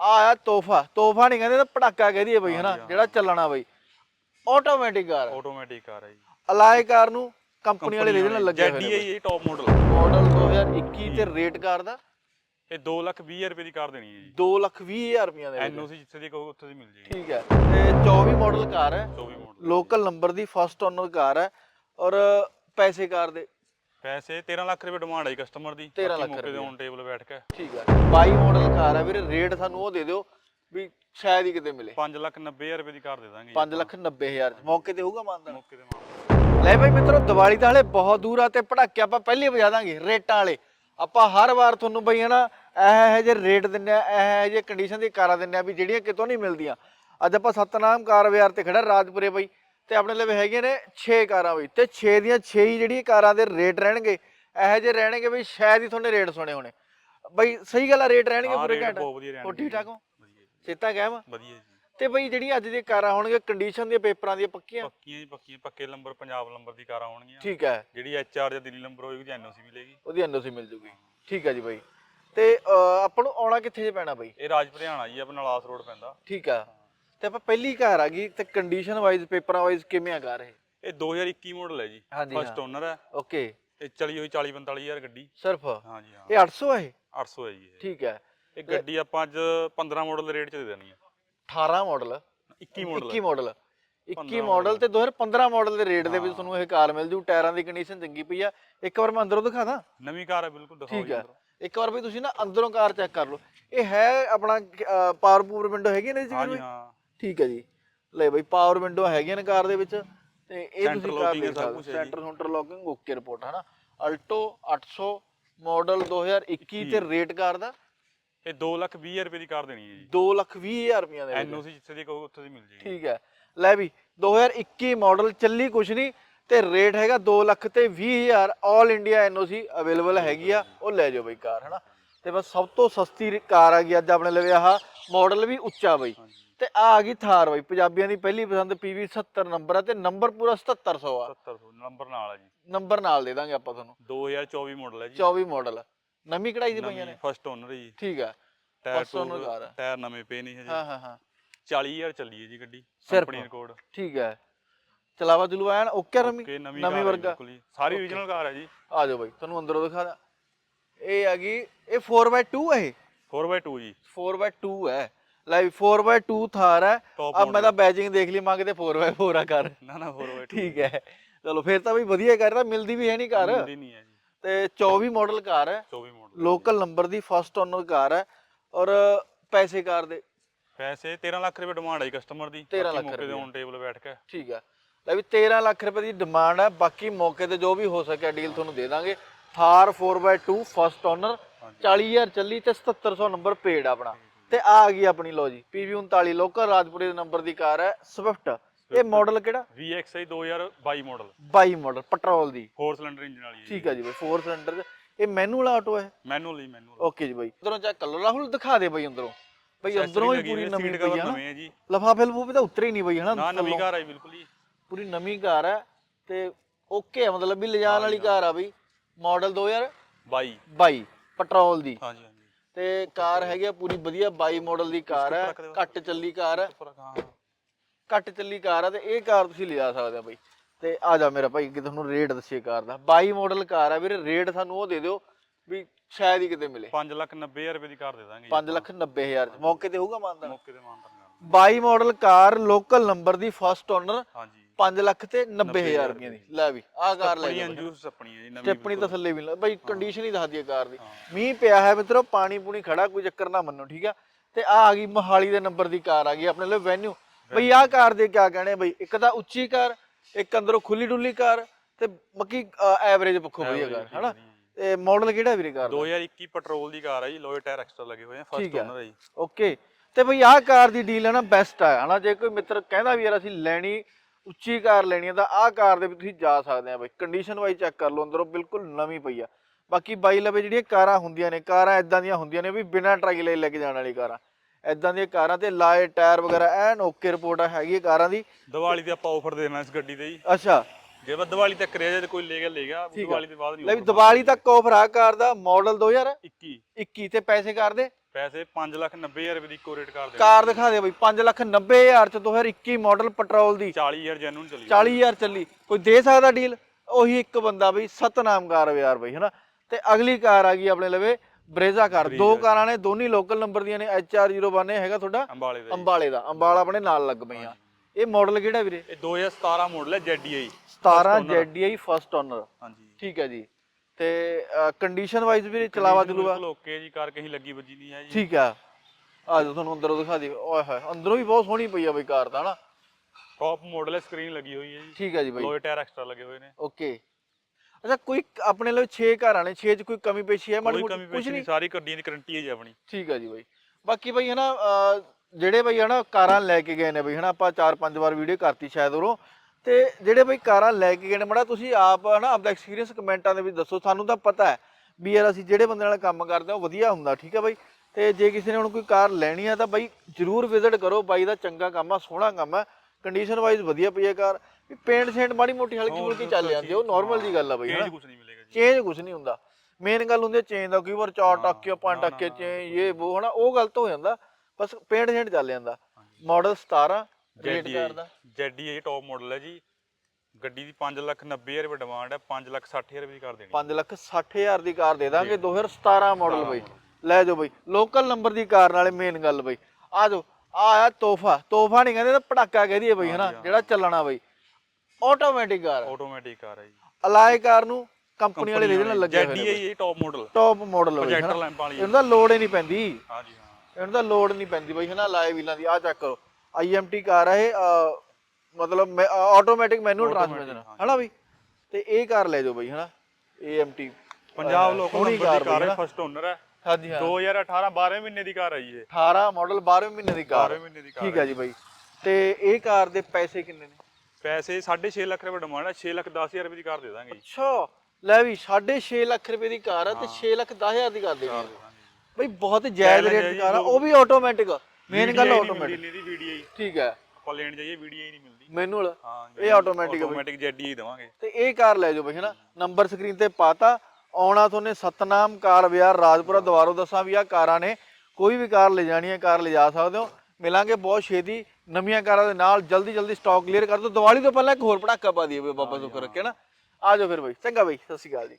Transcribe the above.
ਆ ਆ ਤੋਹਫਾ ਤੋਹਫਾ ਨਹੀਂ ਕਹਿੰਦੇ ਤਾਂ ਪਟਾਕਾ ਕਹਦੀ ਹੈ ਬਈ ਹਨਾ ਜਿਹੜਾ ਚੱਲਣਾ ਬਈ। ਆਟੋਮੈਟਿਕ ਕਾਰ ਹੈ ਆਟੋਮੈਟਿਕ ਕਾਰ ਹੈ ਜੀ। ਅਲਾਈ ਕਾਰ ਨੂੰ ਕੰਪਨੀ ਵਾਲੇ ਰੀਜਨਲ ਲੱਗੇ ਹੋਏ ਜੈਡੀ ਨੇ ਜੀ ਟੌਪ ਮਾਡਲ ਮਾਡਲ 2021 ਤੇ ਰੇਟ ਕਾਰ ਦਾ। ਇਹ 2 ਲੱਖ 20 ਰੁਪਏ ਦੀ ਕਾਰ ਦੇਣੀ ਹੈ ਜੀ। 2 ਲੱਖ 20 ਹਜ਼ਾਰ ਰੁਪਈਆ ਦੇ। ਐਨਓਸੀ ਜਿੱਥੇ ਦੀ ਕਹੋ ਉੱਥੇ ਦੀ ਮਿਲ ਜੇਗੀ। ਠੀਕ ਹੈ। ਤੇ 24 ਮਾਡਲ ਕਾਰ ਹੈ। 24 ਮਾਡਲ ਲੋਕਲ ਨੰਬਰ ਦੀ ਫਸਟ ਓਨਰ ਕਾਰ ਹੈ। ਔਰ ਪੈਸੇ ਕਾਰ ਦੇ। ਪੈਸੇ 13 ਲੱਖ ਰੁਪਏ ਡਿਮਾਂਡ ਹੈ ਕਸਟਮਰ ਦੀ। 13 ਬਾਕੀ ਲੱਖ ਰੁਪਏ। ਔਨ ਟੇਬਲ ਬੈਠ ਕੇ। ਠੀਕ ਹੈ। 22 ਮਾਡਲ ਕਾਰ ਹੈ। ਵੀਰੇ ਰੇਟ ਸਾਨੂੰ ਉਹ ਦੇ ਦਿਓ ਵੀ ਸ਼ਾਇਦ ਹੀ ਕਿਤੇ ਮਿਲੇ। 5 ਲੱਖ 90 ਰੁਪਏ ਦੀ ਕਾਰ ਦੇ ਦਾਂਗੇ 5 ਲੱਖ 90 ਹਜ਼ਾਰ ਚ। ਮੌਕੇ ਤੇ ਹੋਊਗਾ ਮਾਨਦਾਨ? ਮੌਕੇ ਤੇ ਮਾਰ ਲੈ ਭਾਈ ਮਿੱਤਰੋ ਦੀਵਾਲੀ ਤਾਂ ਹਲੇ ਬਹੁਤ ਦੂਰ ਆ ਤੇ ਪੜਾਕੇ ਆਪਾਂ ਪਹਿਲੇ ਵਜਾ ਦਾਂਗੇ ਰੇਟਾਂ ਵਾਲੇ। ਆਪਾਂ ਹਰ ਵਾਰ ਤੁਹਾਨੂੰ ਬਈ ਹਨਾ ਇਹ ਜੇ ਰੇਟ ਦਿੰਨੇ ਆ ਇਹ ਜੇ ਕੰਡੀਸ਼ਨ ਦੀ ਕਾਰਾਂ ਦਿੰਨੇ ਆ ਵੀ ਜਿਹੜੀਆਂ ਕਿਤੋਂ ਨਹੀਂ ਮਿਲਦੀਆਂ। ਅੱਜ ਆਪਾਂ ਸਤਨਾਮ ਕਾਰ ਬਾਜ਼ਾਰ ਤੇ ਖੜਾ ਰਾਜਪੁਰੇ ਬਈ ਤੇ ਆਪਣੇ ਲਈ ਹੈਗੀਆਂ ਨੇ 6 ਕਾਰਾਂ ਬਈ। ਤੇ 6 ਦੀਆਂ 6 ਹੀ ਜਿਹੜੀ ਕਾਰਾਂ ਦੇ ਰੇਟ ਰਹਿਣਗੇ ਇਹ ਜੇ ਰਹਿਣਗੇ ਬਈ ਸ਼ਾਇਦ ਹੀ ਤੁਹਾਨੂੰ ਰੇਟ ਸੁਣੇ ਹੋਣੇ। ਬਈ ਸਹੀ ਗੱਲ ਆ ਰੇਟ ਰਹਿਣਗੇ ਹਾਂ, ਪੂਰੇ ਘੰਟ। ਬਹੁਤ ਵਧੀਆ ਰਹਿਣਗੇ। ਠੀਕ ਠਾਕ ਹੋ? ਵਧੀਆ ਜੀ। ਚੇਤਾ ਕਹਿਮ ਵਧੀਆ ਜੀ। ਤੇ ਬਈ ਜਿਹੜੀ ਅੱਜ ਦੀਆਂ ਕਾਰਾਂ ਹੋਣਗੀਆਂ ਕੰਡੀਸ਼ਨ ਦੀਆਂ ਪੇਪਰਾਂ ਦੀਆਂ ਪੱਕੀਆਂ? ਪੱਕੀਆਂ ਜੀ ਪੱਕੀਆਂ। ਪੱਕੇ ਨੰਬਰ ਪੰਜਾਬ ਨੰਬਰ ਦੀ ਕਾਰਾਂ ਹੋਣਗੀਆਂ। ਠੀਕ ਹੈ। ਜਿਹੜੀ ਐਚਆਰ ਜਾਂ ਦਿੱਲੀ ਨੰਬਰ ਹੋਏਗੀ ਐਨਓਸੀ ਮਿਲੇਗੀ। ਉਹਦੀ ਐਨਓਸੀ ਮਿਲ ਜੂਗੀ। ਠੀਕ ਹੈ ਜੀ ਬਾਈ। ਤੇ ਅਹ, ਆਪਾਂ ਨੂੰ ਆਉਣਾ ਕਿੱਥੇ ਜੇ ਪੈਣਾ ਬਾਈ? ਇਹ ਰਾਜਪੁਰੇ ਆਣਾ ਜੀ ਆਪਣਾ ਲਾਸ ਰੋਡ ਪੈਂਦਾ। ਠੀਕ ਆ। ਤੇ ਆਪਾਂ ਪਹਿਲੀ ਕਾਰ ਆ ਗਈ ਤੇ ਕੰਡੀਸ਼ਨ ਵਾਈਜ਼ ਪੇਪਰਾਂ ਵਾਈਜ਼ ਕਿਵੇਂ ਆ ਕਾਰ ਇਹ? ਇਹ 2021 ਮਾਡਲ ਹੈ ਜੀ। ਹਾਂਜੀ, ਫਸਟ ਹਾਂ। ਓਨਰ ਹੈ। ਓਕੇ ਇਹ ਚਲੀ ਹੋਈ 40 45000 ਗੱਡੀ। ਸਿਰਫ? ਹਾਂਜੀ ਹਾਂ। ਇਹ 800 ਹੈ ਇਹ? 800 ਹੈ ਜੀ ਇਹ। ਠੀਕ ਹੈ। ਇਹ ਗੱਡੀ ਆਪਾਂ ਅੱਜ 15 ਮਾਡਲ ਰੇਟ 'ਚ ਦੇ ਦੇਣੀ ਹੈ। 18 ਮਾਡਲ 21 ਮਾਡਲ 21 ਮਾਡਲ 21 15 ਮਾਡਲ ਤੇ 2015 ਮਾਡਲ ਦੇ ਰੇਟ ਦੇ ਵਿੱਚ ਤੁਹਾਨੂੰ ਇਹ ਕਾਰ ਮਿਲ ਜੂ। ਟਾਇਰਾਂ ਦੀ ਕੰਡੀਸ਼ਨ ਚੰਗੀ ਪਈ ਆ। ਇੱਕ ਵਾਰ ਮੈਂ ਅੰਦਰੋਂ ਦਿਖਾ ਦਾਂ? ਨਵੀਂ ਕਾਰ ਹੈ ਬਿਲਕੁਲ ਦਿਖਾਓ ਠੀਕ ਜੀ ਹੈ। ਅੰਦਰੋਂ। ਇੱਕ ਵਾਰ ਵੀ ਤੁਸੀਂ ਨਾ ਅੰਦਰੋਂ ਕਾਰ ਚੈੱਕ ਕਰ ਲਓ। ਇਹ ਹੈ ਆਪਣਾ ਪਾਵਰ ਪੂਰ ਵਿੰਡੋ ਹੈਗੀ ਨੇ ਜੀ ਹਾਂਜੀ ਹਾਂ। ਠੀਕ ਹੈ ਜੀ। ਲੈ ਬਈ ਪਾਵਰ ਵਿੰਡੋ ਹੈਗੀਆਂ ਨੇ ਕਾਰ ਦੇ ਵਿੱਚ। ਤੇ ਇਹ Center ਤੁਸੀਂ ਕਾਰ locking ਦੇਖ ਸਭ ਸਕਦੇ ਕੁਛ ਹੈ ਜੀ। Centre centre locking okay report ਹਨਾ ਅਲਟੋ 800 ਮਾਡਲ 2021 ਤੇ ਰੇਟ ਕਾਰ ਦਾ? ਇਹ 2 ਲੱਖ 20 ਰੁਪਏ ਦੀ ਕਾਰ ਦੇਣੀ ਹੈ ਜੀ। 2 ਲੱਖ 20 ਹਜ਼ਾਰ ਰੁਪਈਆ ਦੇ। ਐਨਓਸੀ ਜਿੱਥੇ ਦੀ ਕਹੋ ਉੱਥੇ ਦੀ ਮਿਲ ਜੇਗੀ ਠੀਕ ਹੈ। ਲੈ ਵੀ 2021 ਮਾਡਲ ਚੱਲੀ ਕੁਛ ਨਹੀਂ ਤੇ ਰੇਟ ਹੈਗਾ 2 ਲੱਖ ਤੇ 20 ਹਜ਼ਾਰ। 올 ਇੰਡੀਆ ਐਨਓਸੀ ਅਵੇਲੇਬਲ ਹੈਗੀ ਆ। ਉਹ ਲੈ ਜਾਓ ਬਈ ਕਾਰ ਹਨਾ। ਤੇ ਬਸ ਸਭ ਤੋਂ ਸਸਤੀ ਕਾਰ ਆ ਗਈ ਅੱਜ ਆਪਣੇ ਲਵੇ ਆਹ ਮਾਡਲ ਵੀ ਉੱਚਾ ਬਈ। ਤੇ ਆ ਆ ਗਈ ਥਾਰ ਬਈ ਪੰਜਾਬੀਆਂ ਦੀ ਪਹਿਲੀ ਪਸੰਦ PV 70 ਨੰਬਰ ਆ ਤੇ ਨੰਬਰ ਪੂਰਾ 7700 ਆ। 7700 ਨੰਬਰ ਨਾਲ ਹੈ ਜੀ। ਨੰਬਰ ਨਾਲ ਦੇ ਦਾਂਗੇ ਆਪਾਂ ਤੁਹਾਨੂੰ। 2024 ਮਾਡਲ ਹੈ ਜੀ। 24 ਮਾਡਲ ਨਵੀਂ ਕਢਾਈ ਦੀ ਪਈਆਂ ਨੇ? ਫਸਟ ਓਨਰ ਜੀ। ਠੀਕ ਆ। ਟਾਇਰ ਹੈ। ਟਾਇਰ ਨਵੇਂ ਪਏ ਨਹੀਂ ਹਜੇ। ਹਾਂ ਹਾਂ ਹਾਂ। 40000 ਚੱਲੀ ਹੈ ਜੀ ਗੱਡੀ? ਕੰਪਨੀ ਰਿਕਾਰਡ ਠੀਕ ਹੈ ਚਲਾਵਾ ਚਲੂਆ ਐਨ ਓਕੇ ਨਵੀਂ ਨਵੀਂ ਵਰਗਾ। ਸਾਰੀ origignal ਕਾਰ ਹੈ ਜੀ। ਆ ਜਾਓ ਬਾਈ ਤੁਹਾਨੂੰ ਅੰਦਰੋਂ ਦਿਖਾ ਦਾਂ। ਇਹ ਆ ਗਈ ਇਹ 4x2 ਹੈ ਇਹ? 4x2 ਜੀ। 4x2 ਹੈ ਲੈ ਵੀ 4x2 ਥਾਰ ਹੈ। Top ਆ ਮੈਂ ਤਾਂ ਬੈਜਿੰਗ ਦੇਖ ਲਈ ਮੰਗਦੇ 4x4 ਆ ਕਰ ਨਾ ਨਾ 4x2 ਠੀਕ ਹੈ। ਚਲੋ ਫਿਰ ਤਾਂ ਬਈ ਵਧੀਆ ਕਰ ਰਿਹਾ ਮਿਲਦੀ ਵੀ ਹੈ ਨਹੀਂ ਕਾਰ ਮਿਲਦੀ ਨਹੀਂ ਹੈ ਜੀ। ਤੇ 24 ਮਾਡਲ ਕਾਰ ਹੈ। 24 ਮਾਡਲ ਲੋਕਲ ਨੰਬਰ ਦੀ ਫਸਟ ਓਨਰ ਕਾਰ ਹੈ। ਔਰ ਪੈਸੇ ਕਾਰ ਦੇ। ਪੈਸੇ 13 ਲੱਖ ਰੁਪਏ ਡਿਮਾਂਡ ਹੈ ਕਸਟਮਰ ਦੀ। 13 ਬਾਕੀ ਲੱਖ ਮੌਕੇ ਤੇ ਰੁਪਏ। ਔਨ ਟੇਬਲ ਬੈਠ ਕੇ। ਠੀਕ ਹੈ। ਲੈ ਵੀ 13 ਲੱਖ ਰੁਪਏ ਦੀ ਡਿਮਾਂਡ ਹੈ। ਬਾਕੀ ਮੌਕੇ ਤੇ ਜੋ ਵੀ ਹੋ ਸਕਿਆ ਡੀਲ ਤੁਹਾਨੂੰ ਦੇ ਦਾਂਗੇ। ਥਾਰ 4x2 ਫਸਟ ਓਨਰ 40000 ਚੱਲੀ ਤੇ 7700 ਨੰਬਰ ਪੇਡ ਆਪਣਾ। ਤੇ ਆ ਆ ਗਈ ਆਪਣੀ ਲੋ ਜੀ PV39 ਲੋਕਲ ਰਾਜਪੁਰੇ ਦੇ ਨੰਬਰ ਦੀ ਕਾਰ ਹੈ ਸਵਿਫਟ ਇਹ ਮਾਡਲ ਕਿਹੜਾ? VXI 2022 ਮਾਡਲ 22 ਮਾਡਲ ਪੈਟਰੋਲ ਦੀ। 4 ਸਿਲੰਡਰ ਇੰਜਨ ਵਾਲੀ ਹੈ ਠੀਕ ਹੈ ਜੀ ਬਈ 4 ਸਿਲੰਡਰ ਇਹ ਮੈਨੂਅਲ ਆਟੋ ਹੈ? ਮੈਨੂਅਲੀ ਮੈਨੂਅਲ ਓਕੇ ਜੀ ਬਾਈ। ਅੰਦਰੋਂ ਚੈੱਕ ਕਰ ਲਓ ਰਾਹੁਲ ਦਿਖਾ ਦੇ ਬਾਈ ਅੰਦਰੋਂ। ਬਈ ਅੰਦਰੋਂ ਹੀ ਪੂਰੀ ਨਵੀਂ ਪਈ ਆ ਨਵੇਂ ਹੈ ਜੀ। ਲਫਾਫੇ ਲਫੂਫੇ ਤਾਂ ਉਤਰੇ ਹੀ ਨਹੀਂ ਬਈ ਹਨਾ? ਨਾ ਨਵੀਂ। ਕਾਰ ਹੈ ਬਿਲਕੁਲ ਜੀ। ਪੂਰੀ ਨਵੀਂ ਕਾਰ ਹੈ ਤੇ ਓਕੇ ਹੈ ਮਤਲਬ ਵੀ ਲਿਜਾਣ ਵਾਲੀ ਕਾਰ ਆ ਬਈ। ਮਾਡਲ 2022 22 ਪੈਟਰੋਲ ਦੀ। ਹਾਂਜੀ। ਤੇ ਕਾਰ ਹੈਗੀ ਆ ਪੂਰੀ ਵਧੀਆ 22 ਮਾਡਲ ਦੀ ਕਾਰ ਹੈ। ਘੱਟ ਚੱਲੀ ਕਾਰ ਹੈ। ਘੱਟ ਚੱਲੀ ਕਾਰ ਹੈ ਤੇ ਇਹ ਕਾਰ ਤੁਸੀਂ ਲਿਜਾ ਸਕਦੇ ਆ ਬਈ। ਤੇ ਆ ਜਾ ਮੇਰਾ ਭਾਈ ਕਿ ਤੁਹਾਨੂੰ ਰੇਟ ਦੱਸੀਏ ਕਾਰ ਦਾ। 22 ਮਾਡਲ ਕਾਰ ਹੈ ਵੀਰੇ ਰੇਟ ਸਾਨੂੰ ਉਹ ਦੇ ਦਿਓ ਵੀ ਸ਼ਾਇਦ ਹੀ ਕਿਤੇ ਮਿਲੇ। 5 ਲੱਖ 90 ਹਜ਼ਾਰ ਰੁਪਏ ਦੀ ਕਾਰ ਦੇ ਦਾਂਗੇ ਜੀ 5 ਲੱਖ 90 ਹਜ਼ਾਰ ਚ। ਮੌਕੇ ਤੇ ਹੋਊਗਾ ਮਾਨਦਾਨ? ਮੌਕੇ ਤੇ ਮਾਨਤਾਨ ਕਰ 22 ਮਾਡਲ ਕਾਰ ਲੋਕਲ ਨੰਬਰ ਦੀ ਫਸਟ ਓਨਰ ਹਾਂਜੀ। 5 ਲੱਖ ਤੇ 90 ਹਜ਼ਾਰ ਰੁਪਏ। ਦੀ ਲੈ ਵੀ ਆਹ ਕਾਰ ਲੈ ਜਾਓ ਅੰਜੂਸ ਆਪਣੀ ਹੈ ਜੀ ਨਵੀਂ ਸਟੈਪਣੀ ਤਾਂ ਥੱਲੇ ਵੀ ਨੀ ਲਾ- ਬਈ ਕੰਡੀਸ਼ਨ ਹੀ ਦੱਸਦੀ ਹੈ ਕਾਰ ਦੀ। ਮੀਂਹ ਪਿਆ ਹੈ ਮਿੱਤਰੋ ਪਾਣੀ ਪੂਣੀ ਖੜਾ ਕੋਈ ਚੱਕਰ ਨਾ ਮੰਨੋ ਠੀਕ ਆ? ਤੇ ਆ ਆ ਗਈ ਮੋਹਾਲੀ ਦੇ ਨੰਬਰ ਦੀ ਕਾਰ ਆ ਗਈ ਆਪਣੇ ਲਈ ਵੈਨਿਊ ਬਈ ਆਹ ਕਾਰ ਦੇ ਕਿਆ ਕਹਿਣੇ ਬਈ? ਇੱਕ ਤਾਂ ਉੱਚੀ ਕਾਰ ਇੱਕ ਅੰਦਰੋਂ ਖੁੱਲੀ ਡੁੱਲੀ ਕਾਰ ਤੇ ਬਾਕੀ ਐਵਰੇਜ ਪੱਖੋਂ ਵਧੀਆ ਕਾਰ ਹਨਾ? ਤੇ ਮਾਡਲ ਕਿਹੜਾ ਵੀਰੇ ਕਾਰ ਦਾ? 2021 ਪੈਟਰੋਲ ਦੀ ਕਾਰ ਹੈ ਜੀ ਲੋਏ ਟਾਇਰ ਐਕਸਟਰਾ ਲੱਗੇ ਹੋਏ ਆ ਠੀਕ ਫਸਟ। ਓਨਰ ਹੈ ਜੀ। ਓਕੇ ਤੇ ਬਈ ਆਹ ਕਾਰ ਦੀ ਡੀਲ ਹੈ ਨਾ ਬੈਸਟ ਆ। ਹਨਾ ਜੇ ਕੋਈ ਮਿੱਤਰ ਕਹਿੰਦਾ ਵੀ ਯਾਰ ਅਸੀਂ ਲੈਣੀ ਉੱਚੀ ਕਾਰ ਲੈਣੀ ਆ ਤਾਂ ਆਹ ਕਾਰ ਦੇ ਵਿੱਚ ਤੁਸੀਂ ਜਾ ਸਕਦੇ ਆ ਬਈ। ਕੰਡੀਸ਼ਨ ਵਾਈਜ਼ ਚੈੱਕ ਕਰ ਲਓ ਅੰਦਰੋਂ ਬਿਲਕੁਲ ਨਵੀਂ ਪਈ ਆ। ਬਾਕੀ ਬਾਈ ਲਵੇ ਜਿਹੜੀਆਂ ਕਾਰਾਂ ਹੁੰਦੀਆਂ ਨੇ ਕਾਰਾਂ ਇਦਾਂ ਦੀਆਂ ਹੁੰਦੀਆਂ ਨੇ ਵੀ ਬਿਨਾਂ ਟਰਾਈ ਲੈ ਲੈ ਕੇ ਜਾਣ ਵਾਲੀ ਕਾਰਾਂ। ਇਦਾਂ ਦੀਆਂ ਕਾਰਾਂ ਤੇ ਲਾਏ ਟਾਇਰ ਵਗੈਰਾ ਐਨ ਓਕੇ ਰਿਪੋਰਟ ਆ ਹੈਗੀ ਹੈ ਕਾਰਾਂ ਦੀ। ਦੀਵਾਲੀ ਤੇ ਆਪਾਂ ਆਫਰ ਦੇਣਾ ਇਸ ਗੱਡੀ ਤੇ ਜੀ। ਅੱਛਾ। ਜੇ ਬਸ ਦੀਵਾਲੀ ਤੱਕ ਕਰਿਆ ਜੇ ਕੋਈ ਲੈ ਗਿਆ ਲੈ ਗਿਆ। ਦੀਵਾਲੀ ਦੇ ਬਾਅਦ ਨਹੀਂ ਲੈ ਵੀ ਦੀਵਾਲੀ ਤੱਕ ਆਫਰ ਆ ਕਾਰ ਦਾ ਮਾਡਲ 2021 21 ਤੇ ਪੈਸੇ ਕਾਰ ਦੇ। ਪੈਸੇ 590000 ਰੁਪਏ ਦੀ ਇੱਕੋ ਰੇਟ ਕਰ ਦੇਣੀ ਕਾਰ ਦਿਖਾ ਦੇ ਬਈ 590000 ਚ 2021 ਮਾਡਲ ਪੈਟਰੋਲ ਦੀ। 40000 ਜੈਨੂਨ ਚੱਲੀ 40000 ਚੱਲੀ ਕੋਈ ਦੇ ਸਕਦਾ ਡੀਲ ਉਹੀ ਇੱਕ ਬੰਦਾ ਬਈ ਸਤਨਾਮ ਕਾਰ ਯਾਰ ਬਈ ਹਨਾ? ਤੇ ਅਗਲੀ ਕਾਰ ਆ ਗਈ ਆਪਣੇ ਲਵੇ ਬਰੇਜ਼ਾ ਕਾਰ। ਦੋ ਕਾਰਾਂ। ਨੇ ਦੋਨੀ ਲੋਕਲ ਨੰਬਰ ਦੀਆਂ ਨੇ HR01 ਹੈਗਾ ਤੁਹਾਡਾ ਅੰਬਾਲੇ ਦਾ। ਅੰਬਾਲੇ ਦਾ। ਅੰਬਾਲਾ ਆਪਣੇ ਨਾਲ ਲੱਗ ਪਈਆਂ ਇਹ ਮਾਡਲ ਕਿਹੜਾ ਵੀਰੇ? ਇਹ 2017 ਮਾਡਲ ਹੈ ZDI 17 ZDI ਫਸਟ ਓਨਰ ਹਾਂਜੀ। ਠੀਕ ਹੈ ਜੀ। ਤੇ ਕੰਡੀਸ਼ਨ ਵਾਈਜ਼ ਵੀਰੇ ਚਲਾਵਾ ਚਲੂਗਾ? ਲੋਕੇ ਜੀ ਕਾਰ ਕਹੀਂ ਲੱਗੀ ਵੱਜੀ ਨਹੀਂ ਹੈ ਜੀ। ਠੀਕ ਆ। ਆ ਜਾਓ ਤੁਹਾਨੂੰ ਅੰਦਰੋਂ ਦਿਖਾ ਦੀ ਓਏ ਹੋਏ ਅੰਦਰੋਂ ਵੀ ਬਹੁਤ ਸੋਹਣੀ ਪਈ ਆ ਬਈ ਕਾਰ ਤਾਂ ਹਨਾ? ਟੌਪ ਮਾਡਲ ਹੈ ਸਕਰੀਨ ਲੱਗੀ ਹੋਈ ਹੈ ਜੀ। ਠੀਕ ਹੈ ਜੀ ਬਈ। ਲੋਏ ਟਾਇਰ ਐਕਸਟਰਾ ਲੱਗੇ ਹੋਏ ਨੇ। ਓਕੇ ਅੱਛਾ ਕੋਈ ਆਪਣੇ ਲਈ 6 ਘਰਾਂ ਨੇ 6 ਚ ਕੋਈ ਕਮੀ ਪੇਸ਼ੀ ਹੈ ਮਾੜੀ ਮੋਟੀ? ਕੁਝ ਨਹੀਂ ਸਾਰੀ ਗੱਡੀਆਂ ਦੀ ਗਾਰੰਟੀ ਹੈ ਜੀ ਆਪਣੀ। ਠੀਕ ਹੈ ਜੀ ਬਈ। ਬਾਕੀ ਬਈ ਹਨਾ ਜਿਹੜੇ ਬਈ ਹਨਾ ਕਾਰਾਂ ਲੈ ਕੇ ਗਏ ਨੇ ਬਈ ਹਨਾ ਆਪਾਂ ਚਾਰ ਪੰਜ ਵਾਰ ਵੀਡੀਓ ਕਰਤੀ ਸ਼ਾਇਦ ਉਰੋਂ। ਤੇ ਜਿਹੜੇ ਬਈ ਕਾਰਾਂ ਲੈ ਕੇ ਗਏ ਨੇ ਮੜਾ ਤੁਸੀਂ ਆਪ ਹਨਾ ਆਪਦਾ ਐਕਸਪੀਰੀਅੰਸ ਕਮੈਂਟਾਂ ਦੇ ਵਿੱਚ ਦੱਸੋ ਸਾਨੂੰ ਤਾਂ ਪਤਾ ਹੈ ਵੀ ਯਾਰ ਅਸੀਂ ਜਿਹੜੇ ਬੰਦੇ ਨਾਲ ਕੰਮ ਕਰਦੇ ਉਹ ਵਧੀਆ ਹੁੰਦਾ ਠੀਕ ਹੈ ਬਈ? ਤੇ ਜੇ ਕਿਸੇ ਨੇ ਹੁਣ ਕੋਈ ਕਾਰ ਲੈਣੀ ਆ ਤਾਂ ਬਈ ਜਰੂਰ ਵਿਜ਼ਿਟ ਕਰੋ ਬਾਈ ਦਾ ਚੰਗਾ ਕੰਮ ਆ ਸੋਹਣਾ ਕੰਮ ਆ ਕੰਡੀਸ਼ਨ ਵਾਈਜ਼ ਵਧੀਆ ਪਈ ਹੈ ਕਾਰ ਵੀ ਪੇਂਟ ਸੇਂਟ ਮਾੜੀ ਮੋਟੀ ਹਲਕੀ ਫੁਲਕੀ ਚੱਲ ਜਾਂਦੀ ਉਹ ਨਾਰਮਲ ਜੀ ਗੱਲ ਆ ਬਈ ਹਨਾ? ਚੇਂਜ ਕੁਝ ਨਹੀਂ ਮਿਲੇਗਾ ਜੀ। ਚੇਂਜ ਕੁਝ ਨਹੀਂ ਹੁੰਦਾ। ਮੇਨ ਗੱਲ ਹੁੰਦੀ ਹੈ ਚੇਂਜ ਦਾ ਕਈ ਵਾਰ ਚਾਰ ਟੱਕੇ ਪੰਜ ਟੱਕੇ ਚੇਂਜ ਇਹ ਉਹ ਹਨਾ ਉਹ ਗਲਤ ਹੋ ਜਾਂਦਾ ਬਸ ਪੇਂਟ ਸ਼ੇਂਟ ਚੱਲ ਜਾਂਦਾ। ਮਾਡਲ 17 ਰੇਟ ਕਰਦਾ। ZDI ਟੌਪ ਮਾਡਲ ਹੈ ਜੀ। ਗੱਡੀ ਦੀ 590000 ਰੁਪਏ ਡਿਮਾਂਡ ਹੈ 560000 ਰੁਪਏ ਦੀ ਕਰ ਦੇਣੀ 5 ਲੱਖ 60000 ਦੀ ਕਾਰ ਦੇ ਦਾਂਗੇ 2017 ਮਾਡਲ ਬਈ। ਲੈ ਜਾਓ ਬਈ ਲੋਕਲ ਨੰਬਰ ਦੀ ਕਾਰ ਨਾਲੇ ਮੇਨ ਗੱਲ ਬਈ। ਆ ਜਾਓ ਆ ਆਇਆ ਤੋਹਫਾ। ਤੋਹਫਾ ਨਹੀਂ ਕਹਿੰਦੇ ਤਾਂ ਪਟਾਕਾ ਕਹਿ ਦਈਏ ਬਈ ਹਨਾ? ਜਿਹੜਾ ਚੱਲਣਾ ਬਈ। ਆਟੋਮੈਟਿਕ ਕਾਰ। ਆਟੋਮੈਟਿਕ ਕਾਰ ਹੈ ਜੀ। ਅਲਾਏ ਕਾਰ ਨੂੰ ਕੰਪਨੀ ਵਾਲੇ ਰੀਜਨਲ ਲੱਗੇ ਹੋਏ ZDI ਇਹ ਟੌਪ ਮਾਡਲ ਟੌਪ ਮਾਡਲ ਬਈ ਪ੍ਰੋਜੈਕਟਰ ਲੈਂਪ ਵਾਲੀ ਇਹਨਾਂ ਦਾ ਲੋਡ ਹੀ ਨਹੀਂ ਪੈਂਦੀ। ਹਾਂਜੀ ਹਾਂ। ਇਹਨਾਂ ਦਾ ਲੋਡ ਨਹੀਂ ਪੈਂਦੀ ਬਈ ਹਨਾ? ਲਾਏ ਵੀਲਾਂ ਦੀ ਆ ਚੈੱਕ ਕਰੋ। ਆਈਐਮਟੀ ਕਾਰ ਆ ਇਹ ਅਹ, ਮਤਲਬ ਆਟੋਮੈਟਿਕ ਮੈਨੂਅਲ ਟਰਾਂਸਮਿਸ਼ਨ ਹਨਾ ਬਈ? ਤੇ ਇਹ ਕਾਰ ਲੈ ਜਾਓ ਬਈ ਹਨਾ? ਏਐਮਟੀ ਪੰਜਾਬ ਲੋਕਲ ਨੰਬਰ ਦੀ ਕਾਰ ਹੈ। ਫਸਟ ਓਨਰ ਹੈ। ਹਾਂਜੀ ਹਾਂ। 2018 12ਵੇਂ ਮਹੀਨੇ ਦੀ ਕਾਰ ਹੈ ਜੀ ਇਹ। 18 ਮਾਡਲ 12ਵੇਂ ਮਹੀਨੇ ਦੀ ਕਾਰ। 12ਵੇਂ ਮਹੀਨੇ ਦੀ ਕਾਰ ਠੀਕ ਹੈ ਜੀ ਬਈ। ਤੇ ਇਹ ਕਾਰ ਦੇ ਪੈਸੇ ਕਿੰਨੇ ਨੇ? ਪੈਸੇ 6.5 ਲੱਖ ਰੁਪਏ ਡਿਮਾਂਡ ਹੈ 6 ਲੱਖ 10000 ਰੁਪਏ ਦੀ ਕਾਰ ਦੇ ਦਾਂਗੇ ਜੀ। ਅੱਛਾ। ਲੈ ਵੀ 6.5 ਲੱਖ ਰੁਪਏ ਦੀ ਕਾਰ ਆ ਤੇ 6 ਲੱਖ 10000 ਦੀ ਕਰ ਦੇਣੀ ਆ ਬਈ ਬਹੁਤ ਜਾਇਜ਼ Challenge ਰੇਟ ਹੈ ਦੀ ਜੀ, ਕਾਰ ਆ। ਉਹ ਵੀ ਆਟੋਮੈਟਿਕ ਮੇਨ ਗੱਲ ਆਟੋਮੈਟਿਕ ਦੀ ਵੀਡੀਓ ਹੀ। ਠੀਕ ਹੈ। ਆਪਾਂ ਲੈਣ ਜਾਈਏ ਵੀਡੀਓ ਹੀ ਨਹੀਂ ਮਿਲਦੀ। ਮੈਨੂਅਲ ਹਾਂ ਇਹ ਆਟੋਮੈਟਿਕ ਆਟੋਮੈਟਿਕ ZDI ਦਵਾਂਗੇ। ਤੇ ਇਹ ਕਾਰ ਲੈ ਜਾਓ ਬਈ ਹਨਾ? ਨੰਬਰ ਸਕਰੀਨ ਤੇ ਪਾਤਾ। ਆਉਣਾ ਤੁਹਾਨੇ ਸਤਨਾਮ ਕਾਰ ਵਿਆਰ ਰਾਜਪੁਰਾ ਦੁਬਾਰੋ ਦੱਸਾਂ ਵੀ ਆ ਕਾਰਾਂ ਨੇ। ਕੋਈ ਵੀ ਕਾਰ ਲੈ ਜਾਣੀ ਹੈ ਕਾਰ ਲਿਜਾ ਸਕਦੇ ਹੋ। ਮਿਲਾਂਗੇ ਬਹੁਤ ਛੇਤੀ। ਨਵੀਆਂ ਕਾਰਾਂ ਦੇ ਨਾਲ ਜਲਦੀ ਜਲਦੀ ਸਟਾਕ ਕਲੀਅਰ ਕਰ ਦਿਓ। ਦੀਵਾਲੀ ਤੋਂ ਪਹਿਲਾਂ ਇੱਕ ਹੋਰ ਪਟਾਕਾ ਪਾ ਦਈਏ ਬਾਬਾ ਸੁੱਖ ਰੱਖੇ ਨਾ ਆ ਜਾਓ ਫਿਰ ਬਈ। ਚੰਗਾ ਬਈ ਸਤਿ ਸ਼੍ਰੀ ਅਕਾਲ ਜੀ।